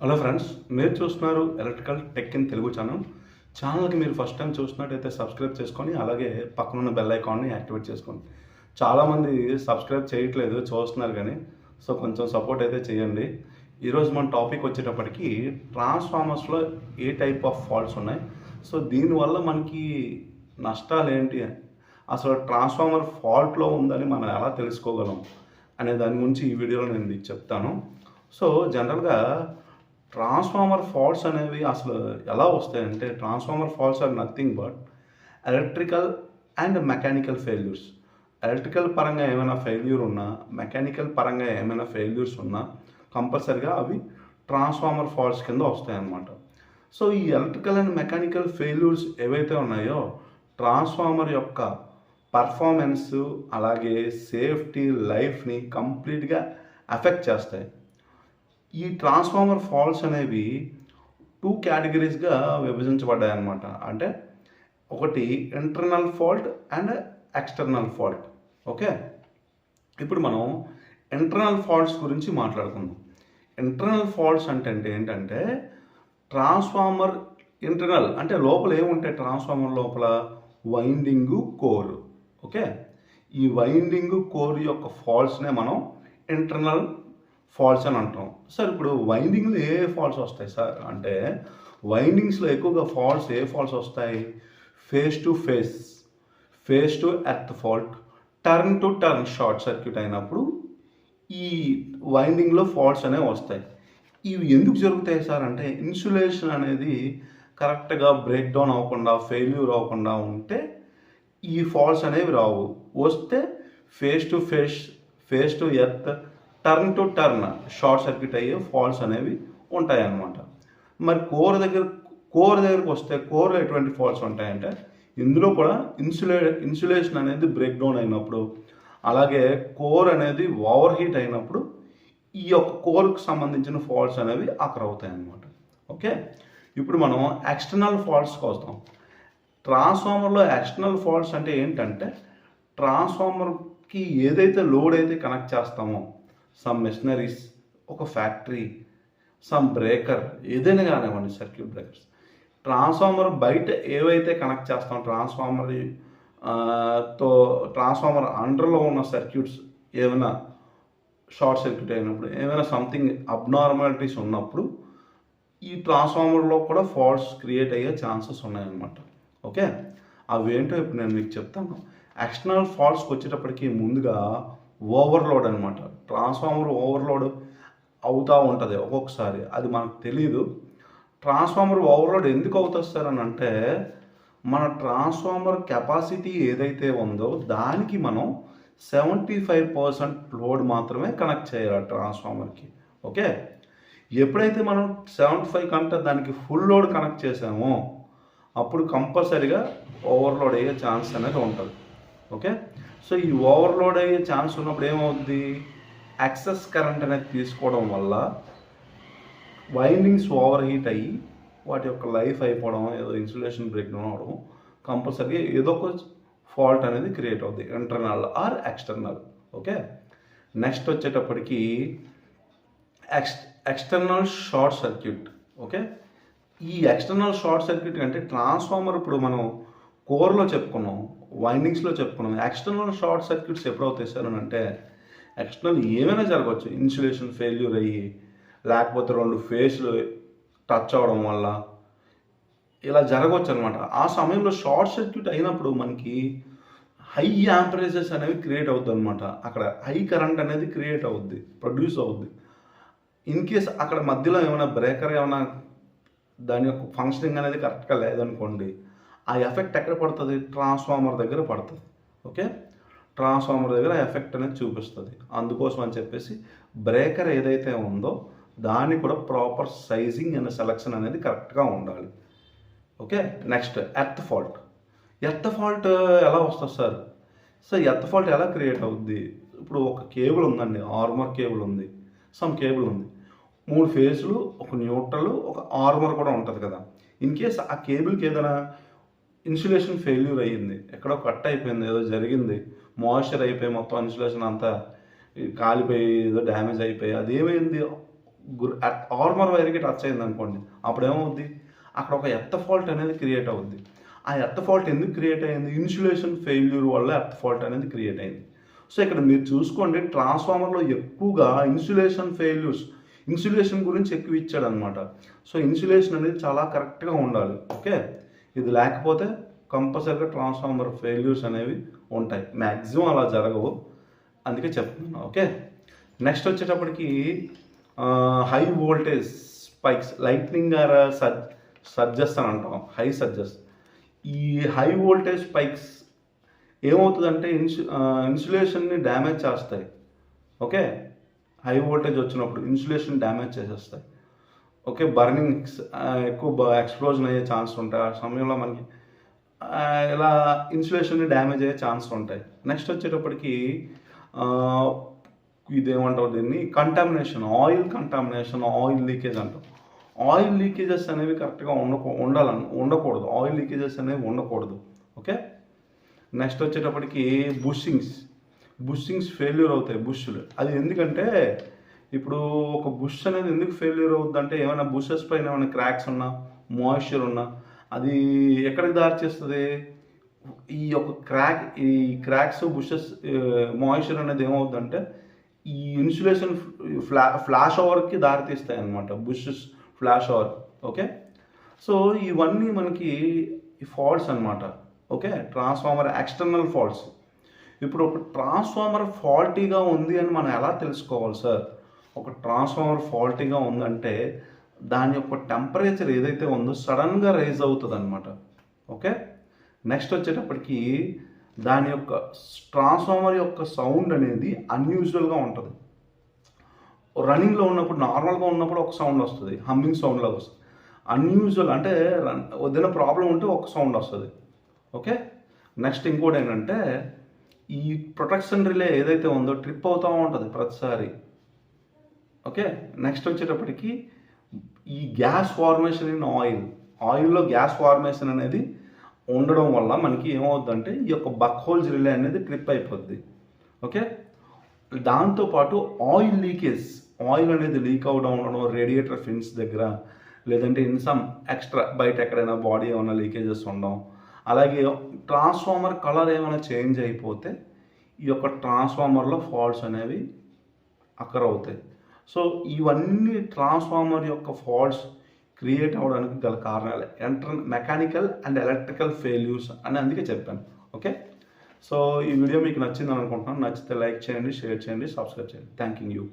Hello friends మీరు చూస్తున్నారు electrical tech in Telugu channel ఛానల్కి మీరు ఫస్ట్ టైం చూసినట్టయితే సబ్స్క్రైబ్ చేసుకొని అలాగే పక్కనున్న బెల్ ఐకాన్ని యాక్టివేట్ చేసుకోండి చాలామంది సబ్స్క్రైబ్ చేయట్లేదు చూస్తున్నారు కానీ సో కొంచెం సపోర్ట్ అయితే చేయండి. ఈరోజు మన టాపిక్ వచ్చేటప్పటికి ట్రాన్స్ఫార్మర్స్లో ఏ టైప్ ఆఫ్ ఫాల్ట్స్ ఉన్నాయి? సో దీనివల్ల మనకి నష్టాలు ఏంటి? అసలు ట్రాన్స్ఫార్మర్ ఫాల్ట్లో ఉందని మనం ఎలా తెలుసుకోగలం? అనే దాని గురించి ఈ వీడియోలో నేను చెప్తాను. సో జనరల్గా ట్రాన్స్ఫార్మర్ ఫాల్ట్స్ అనేవి అసలు ఎలా వస్తాయంటే transformer faults are nothing but electrical and mechanical failures. Electrical పరంగా ఏమైనా ఫెయిల్యూర్ ఉన్నా మెకానికల్ పరంగా ఏమైనా ఫెయిల్యూర్స్ ఉన్నా కంపల్సరిగా అవి ట్రాన్స్ఫార్మర్ ఫాల్ట్స్ కింద వస్తాయన్నమాట. సో ఈ ఎలక్ట్రికల్ అండ్ మెకానికల్ ఫెయిల్యూర్స్ ఏవైతే ఉన్నాయో ట్రాన్స్ఫార్మర్ యొక్క పర్ఫార్మెన్స్ అలాగే సేఫ్టీ లైఫ్ని కంప్లీట్గా ఎఫెక్ట్ చేస్తాయి. ఈ ట్రాన్స్ఫార్మర్ ఫాల్ట్స్ అనేవి టూ కేటగిరీస్గా విభజించబడ్డాయి అన్నమాట అంటే ఒకటి internal fault and external fault. Okay? ఇప్పుడు మనం ఇంటర్నల్ ఫాల్ట్స్ గురించి మాట్లాడుకుందాం. ఇంటర్నల్ ఫాల్ట్స్ అంటే అంటే ఏంటంటే ట్రాన్స్ఫార్మర్ ఇంటర్నల్ అంటే లోపల ఏముంటాయి? ట్రాన్స్ఫార్మర్ లోపల వైండింగ్ కోర్. ఓకే? ఈ వైండింగ్ కోర్ యొక్క ఫాల్ట్స్నే మనం ఇంటర్నల్ ఫాల్ట్స్ అని అంటాం. సార్ ఇప్పుడు వైండింగ్లో ఏ ఫాల్ట్స్ వస్తాయి సార్? అంటే వైండింగ్స్లో ఎక్కువగా ఫాల్ట్స్ ఏ ఫాల్ట్స్ వస్తాయి? Phase to phase phase to earth fault turn to turn short circuit అయినప్పుడు ఈ వైండింగ్లో ఫాల్ట్స్ అనేవి వస్తాయి. ఇవి ఎందుకు జరుగుతాయి సార్? అంటే ఇన్సులేషన్ అనేది కరెక్ట్గా బ్రేక్ డౌన్ అవ్వకుండా ఫెయిల్యూర్ అవ్వకుండా ఉంటే ఈ ఫాల్ట్స్ అనేవి రావు. వస్తే phase to phase phase to earth turn to turn short circuit అయ్యే ఫాల్ట్స్ అనేవి ఉంటాయి అన్నమాట మరి కోర్ దగ్గర కోర్ దగ్గరకు వస్తే కోర్లో ఎటువంటి ఫాల్ట్స్ ఉంటాయంటే ఇందులో కూడా ఇన్సులే ఇన్సులేషన్ అనేది బ్రేక్ డౌన్ అయినప్పుడు అలాగే కోర్ అనేది ఓవర్ హీట్ అయినప్పుడు ఈ యొక్క కోర్కు సంబంధించిన ఫాల్ట్స్ అనేవి అక్కడ అవుతాయి అన్నమాట ఓకే? ఇప్పుడు మనం ఎక్స్టర్నల్ ఫాల్ట్స్కి వస్తాం ట్రాన్స్ఫార్మర్లో ఎక్స్టర్నల్ ఫాల్ట్స్ అంటే ఏంటంటే ట్రాన్స్ఫార్మర్కి ఏదైతే లోడ్ అయితే కనెక్ట్ చేస్తామో సమ్ మెషినరీస్ ఒక ఫ్యాక్టరీ సమ్ బ్రేకర్ ఏదైనా కానివ్వండి సర్క్యూట్ బ్రేకర్స్ ట్రాన్స్ఫార్మర్ బయట ఏవైతే కనెక్ట్ చేస్తాం ట్రాన్స్ఫార్మర్తో ట్రాన్స్ఫార్మర్ అండర్లో ఉన్న సర్క్యూట్స్ ఏమైనా షార్ట్ సర్క్యూట్ అయినప్పుడు ఏమైనా సంథింగ్ అబ్నార్మాలిటీస్ ఉన్నప్పుడు ఈ ట్రాన్స్ఫార్మర్లో కూడా ఫాల్ట్స్ క్రియేట్ అయ్యే ఛాన్సెస్ ఉన్నాయన్నమాట. ఓకే అవేంటో ఇప్పుడు నేను మీకు చెప్తాను. ఎక్స్టర్నల్ ఫాల్ట్స్కి వచ్చేటప్పటికి ముందుగా ఓవర్లోడ్ అనమాట ట్రాన్స్ఫార్మర్ ఓవర్లోడ్ అవుతూ ఉంటుంది ఒక్కొక్కసారి. అది మనకు తెలియదు ట్రాన్స్ఫార్మర్ ఓవర్లోడ్ ఎందుకు అవుతుంది సార్ అని అంటే మన ట్రాన్స్ఫార్మర్ కెపాసిటీ ఏదైతే ఉందో దానికి మనం సెవెంటీ ఫైవ్ పర్సెంట్ లోడ్ మాత్రమే కనెక్ట్ చేయాలి ట్రాన్స్ఫార్మర్కి. ఓకే? ఎప్పుడైతే మనం సెవెంటీ ఫైవ్ కంటే దానికి ఫుల్ లోడ్ కనెక్ట్ చేసామో అప్పుడు కంపల్సరిగా ఓవర్లోడ్ అయ్యే ఛాన్స్ అనేది ఉంటుంది. ఓకే? సో ఈ ఓవర్లోడ్ అయ్యే ఛాన్స్ ఉన్నప్పుడు ఏమవుద్ది? యాక్సెస్ కరెంట్ అనేది తీసుకోవడం వల్ల వైండింగ్స్ ఓవర్ హీట్ అయ్యి వాటి యొక్క లైఫ్ అయిపోవడం ఏదో ఇన్సులేషన్ బ్రేక్ డౌన్ అవడం కంపల్సరీగా ఏదో ఒక ఫాల్ట్ అనేది క్రియేట్ అవుతుంది internal or external okay next వచ్చేటప్పటికి ఎక్స్ ఎక్స్టర్నల్ షార్ట్ సర్క్యూట్ ఓకే ఈ ఎక్స్టర్నల్ షార్ట్ సర్క్యూట్ అంటే ట్రాన్స్ఫార్మర్ ఇప్పుడు మనం కోర్లో చెప్పుకున్నాం. వైండింగ్స్లో చెప్పుకున్నాం. ఎక్స్టర్నల్ షార్ట్ సర్క్యూట్స్ ఎప్పుడు అవుతాయి సార్ అని అంటే ఎక్స్టర్నల్ ఏమైనా జరగవచ్చు. ఇన్సులేషన్ ఫెయిల్యూర్ అయ్యి లేకపోతే రెండు ఫేస్లు టచ్ అవ్వడం వల్ల ఇలా జరగవచ్చు అనమాట ఆ సమయంలో షార్ట్ సర్క్యూట్ అయినప్పుడు మనకి హై యాంపరేజెస్ అనేవి క్రియేట్ అవుద్ది అనమాట అక్కడ హై కరెంట్ అనేది క్రియేట్ అవుద్ది ప్రొడ్యూస్ అవుద్ది. ఇన్ కేస్ అక్కడ మధ్యలో ఏమైనా బ్రేకర్ ఏమైనా దాని యొక్క ఫంక్షనింగ్ అనేది కరెక్ట్గా లేదనుకోండి ఆ ఎఫెక్ట్ ఎక్కడ పడుతుంది? ట్రాన్స్ఫార్మర్ దగ్గర పడుతుంది. ఓకే? ట్రాన్స్ఫార్మర్ దగ్గర ఎఫెక్ట్ అనేది చూపిస్తుంది. అందుకోసం అని చెప్పేసి బ్రేకర్ ఏదైతే ఉందో దాన్ని కూడా ప్రాపర్ సైజింగ్ అండ్ సెలక్షన్ అనేది కరెక్ట్గా ఉండాలి. Okay? Next earth fault. Earth fault ఎలా వస్తుంది సార్? సార్ ఎర్త్ ఫాల్ట్ ఎలా క్రియేట్ అవుద్ది? ఇప్పుడు ఒక కేబుల్ ఉందండి ఆర్మర్ కేబుల్ ఉంది. సమ్ కేబుల్ ఉంది. మూడు ఫేజ్లు ఒక న్యూట్రల్ ఒక ఆర్మర్ కూడా ఉంటుంది కదా. ఇన్ కేస్ ఆ కేబుల్కి ఏదైనా ఇన్సులేషన్ ఫెయిల్యూర్ అయ్యింది. ఎక్కడో కట్ అయిపోయింది ఏదో జరిగింది. మాయిశ్చర్ అయిపోయి మొత్తం ఇన్సులేషన్ అంతా కాలిపోయి ఏదో డ్యామేజ్ అయిపోయి అదేమైంది ఆర్మర్ వైర్కి టచ్ అయింది అనుకోండి. అప్పుడు ఏమవుద్ది అక్కడ ఒక ఎత్త ఫాల్ట్ అనేది క్రియేట్ అవుద్ది. ఆ ఎత్త ఫాల్ట్ ఎందుకు క్రియేట్ అయింది ఇన్సులేషన్ ఫెయిల్యూర్ వల్ల ఎత్త ఫాల్ట్ అనేది క్రియేట్ అయింది. సో ఇక్కడ మీరు చూసుకోండి ట్రాన్స్ఫార్మర్లో ఎక్కువగా ఇన్సులేషన్ ఫెయిల్యూర్స్ ఇన్సులేషన్ గురించి ఎక్కువ ఇచ్చాడనమాట సో ఇన్సులేషన్ అనేది చాలా కరెక్ట్గా ఉండాలి. ఓకే? ఇది లేకపోతే కంపల్సరీగా ట్రాన్స్ఫార్మర్ ఫెయిల్యూర్స్ అనేవి ఉంటాయి. మ్యాక్సిమం అలా జరగవు. అందుకే చెప్తున్నాను. ఓకే? నెక్స్ట్ వచ్చేటప్పటికి high voltage spikes lightning or such surges అని అంటాం. హై సర్జెస్ ఈ హై వోల్టేజ్ స్పైక్స్ ఏమవుతుందంటే ఇన్సు ఇన్సులేషన్ని డ్యామేజ్ చేస్తాయి. ఓకే? హై వోల్టేజ్ వచ్చినప్పుడు ఇన్సులేషన్ డ్యామేజ్ చేసేస్తాయి. ఓకే బర్నింగ్ ఎక్కువ ఎక్స్ప్లోజన్ అయ్యే ఛాన్స్ ఉంటాయి. ఆ సమయంలో మనకి ఇలా ఇన్సులేషన్ డ్యామేజ్ అయ్యే ఛాన్స్ ఉంటాయి. నెక్స్ట్ వచ్చేటప్పటికి ఆ, ఇదేమంటారు దీన్ని? Contamination oil contamination oil leakage అంటాం. ఆయిల్ లీకేజెస్ అనేవి కరెక్ట్గా ఉండకూ ఉండాలని ఉండకూడదు. ఆయిల్ లీకేజెస్ అనేవి ఉండకూడదు. ఓకే? నెక్స్ట్ వచ్చేటప్పటికి బుషింగ్స్ బుషింగ్స్ ఫెయిల్యూర్ అవుతాయి బుష్లు అది ఎందుకంటే ఇప్పుడు ఒక బుష్ అనేది ఎందుకు ఫెయిల్యూర్ అవుద్ది అంటే ఏమైనా బుషెస్ పైన ఏమైనా క్రాక్స్ ఉన్నా మాయిశ్చర్ ఉన్నా అది ఎక్కడికి దారి చేస్తుంది? ఈ యొక్క క్రాక్ ఈ క్రాక్స్ బుషెస్ మాయిశ్చర్ అనేది ఏమవుతుందంటే ఈ ఇన్సులేషన్ ఫ్లా ఫ్లాష్ ఓవర్కి దారితీస్తాయి అనమాట bushes flash over okay so ఇవన్నీ మనకి ఫాల్ట్స్ అన్నమాట ఓకే ట్రాన్స్ఫార్మర్ ఎక్స్టర్నల్ ఫాల్ట్స్ ఇప్పుడు ఒక ట్రాన్స్ఫార్మర్ ఫాల్టీగా ఉంది అని మనం ఎలా తెలుసుకోవాలి సార్ ఒక ట్రాన్స్ఫార్మర్ ఫాల్టీగా ఉందంటే దాని యొక్క టెంపరేచర్ ఏదైతే ఉందో సడన్గా రైజ్ అవుతుంది అనమాట ఓకే నెక్స్ట్ వచ్చేటప్పటికి దాని యొక్క ట్రాన్స్ఫార్మర్ యొక్క సౌండ్ అనేది అన్యూజువల్గా ఉంటుంది. రన్నింగ్లో ఉన్నప్పుడు నార్మల్గా ఉన్నప్పుడు ఒక సౌండ్ వస్తుంది. హమ్మింగ్ సౌండ్ లాగా వస్తుంది. అన్యూజువల్ అంటే రన్ ఏదైనా ప్రాబ్లం ఉంటే ఒక సౌండ్ వస్తుంది. ఓకే నెక్స్ట్ ఇంకోటి ఏంటంటే ఈ ప్రొటెక్షన్ రిలే ఏదైతే ఉందో ట్రిప్ అవుతూ ఉంటుంది ప్రతిసారి. ఓకే? నెక్స్ట్ వచ్చేటప్పటికి ఈ గ్యాస్ ఫార్మేషన్ ఇన్ ఆయిల్ ఆయిల్లో గ్యాస్ ఫార్మేషన్ అనేది ఉండడం వల్ల మనకి ఏమవుతుందంటే ఈ యొక్క బక్ హోల్స్ రిలే అనేది ట్రిప్ అయిపోద్ది. ఓకే? దాంతోపాటు ఆయిల్ లీకేజ్ ఆయిల్ అనేది లీక్ అవడం ఉండడం రేడియేటర్ ఫిన్స్ దగ్గర లేదంటే ఇన్ సమ్ ఎక్స్ట్రా బయట ఎక్కడైనా బాడీ ఏమైనా లీకేజెస్ ఉండడం అలాగే ట్రాన్స్ఫార్మర్ కలర్ ఏమైనా చేంజ్ అయిపోతే ఈ యొక్క ట్రాన్స్ఫార్మర్లో ఫాల్ట్స్ అనేవి అక్కర్ అవుతాయి. సో ఇవన్నీ ట్రాన్స్ఫార్మర్ యొక్క ఫాల్ట్స్ క్రియేట్ అవ్వడానికి గల కారణాలే. ఎంటర్ మెకానికల్ అండ్ ఎలక్ట్రికల్ ఫెయిల్యూర్స్ అని అందుకే చెప్పాను. ఓకే సో ఈ వీడియో మీకు నచ్చిందని అనుకుంటున్నాను నచ్చితే లైక్ చేయండి షేర్ చేయండి సబ్స్క్రైబ్ చేయండి. Thank you